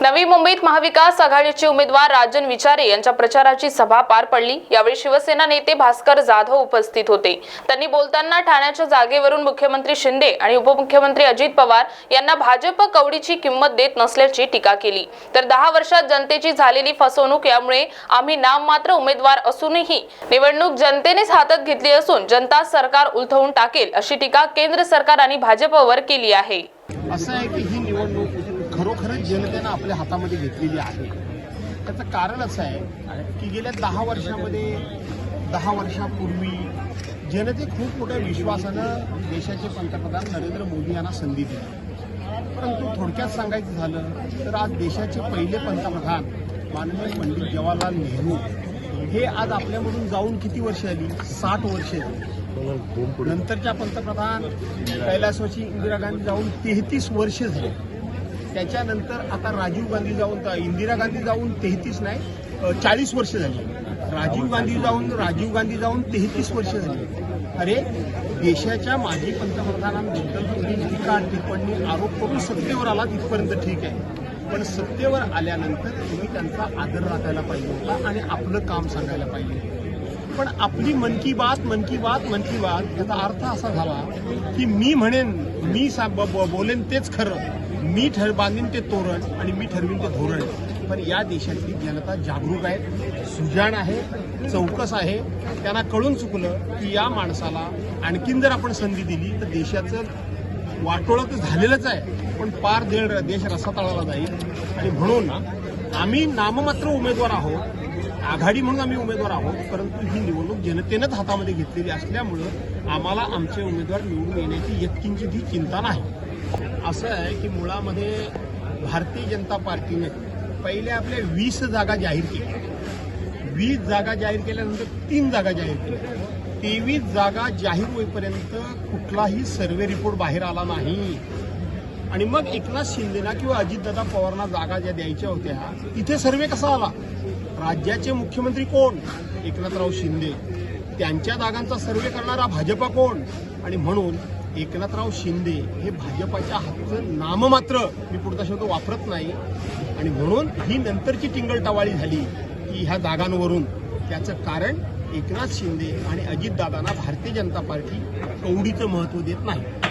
नवी मुंबईत महाविकास आघाडीचे उमेदवार राजन विचारे यांच्या प्रचाराची सभा पार पडली. यावेळी शिवसेना नेते भास्कर जाधव उपस्थित होते. त्यांनी बोलताना ठाण्याच्या जागेवरून मुख्यमंत्री शिंदे आणि उपमुख्यमंत्री अजित पवार यांना भाजप कवडीची किंमत देत नसल्याची टीका केली. तर दहा वर्षात जनतेची झालेली फसवणूक यामुळे आम्ही नाममात्र उमेदवार असूनही निवडणूक जनतेनेच हातात घेतली असून जनता सरकार उलथवून टाकेल अशी टीका केंद्र सरकार आणि भाजपवर केली आहे. असं आहे की ही निवडणूक खरोखरच जनतेनं आपल्या हातामध्ये घेतलेली आहे. त्याचं कारण असं आहे की गेल्या दहा वर्षामध्ये दहा वर्षापूर्वी जनते खूप मोठ्या विश्वासानं देशाचे पंतप्रधान नरेंद्र मोदी यांना संधी दिली. परंतु थोडक्यात सांगायचं झालं तर आज देशाचे पहिले पंतप्रधान माननीय पंडित जवाहरलाल नेहरू हे आज आपल्यामधून जाऊन किती वर्ष आली? साठ वर्षे नंतरच्या पंतप्रधान कैलासवाची इंदिरा गांधी जाऊन तेहतीस वर्ष झाली. त्याच्यानंतर आता राजीव गांधी जाऊन इंदिरा गांधी जाऊन तेहतीस नाही चाळीस वर्ष झाली. राजीव गांधी जाऊन राजीव गांधी जाऊन तेहतीस वर्ष झाली. अरे देशाच्या माजी पंतप्रधानांबद्दल तुम्ही टीका टिप्पणी आरोप करून सत्तेवर आला तिथपर्यंत ठीक आहे. पण सत्तेवर आल्यानंतर तुम्ही त्यांचा आदर राखायला पाहिजे होता आणि आपलं काम सांगायला पाहिजे पण आपली मन की बात मन की बात मन की बात याचा अर्थ असा झाला की मी म्हणेन मी सा- ब- ब- बोलेन तेच खरं. मी ठर बांधीन ते तोरण आणि मी ठरवीन ते धोरण. पण या देशातली जनता जागरूक आहे सुजाण आहे चौकस आहे. त्यांना कळून चुकलं की या माणसाला आणखीन जर आपण संधी दिली तर देशाचं वाटोळं तर झालेलंच आहे. पण पार देळ देश रसातळाला जाईल. आणि म्हणून ना आम्ही नाममात्र उमेदवार आहोत आघाडी म्हणून आम्ही उमेदवार आहोत परंतु ही निवडणूक जनतेनंच हातामध्ये घेतलेली असल्यामुळं आम्हाला आमचे उमेदवार निवडून येण्याची यत्किंची ही चिंता नाही. असं आहे की मुळामध्ये भारतीय जनता पार्टीने पहिले आपल्या वीस जागा जाहीर केल्या वीस जागा जाहीर केल्यानंतर तीन जागा जाहीर केल्या तेवीस जागा जाहीर होईपर्यंत कुठलाही सर्वे रिपोर्ट बाहेर आला नाही. आणि मग एकनाथ शिंदेना किंवा अजितदादा पवारांना जागा ज्या द्यायच्या होत्या तिथे सर्वे कसा आला? राज्याचे मुख्यमंत्री कोण? एकनाथराव शिंदे. त्यांच्या जागांचा सर्वे करणारा भाजपा कोण? आणि म्हणून एकनाथराव शिंदे हे भाजपाच्या हातचं नाममात्र मी पुढचा शब्द वापरत नाही. आणि म्हणून ही नंतरची टिंगलटवाळी झाली की ह्या जागांवरून त्याचं कारण एकनाथ शिंदे आणि अजितदादांना भारतीय जनता पार्टी कवडीचं महत्त्व देत नाही.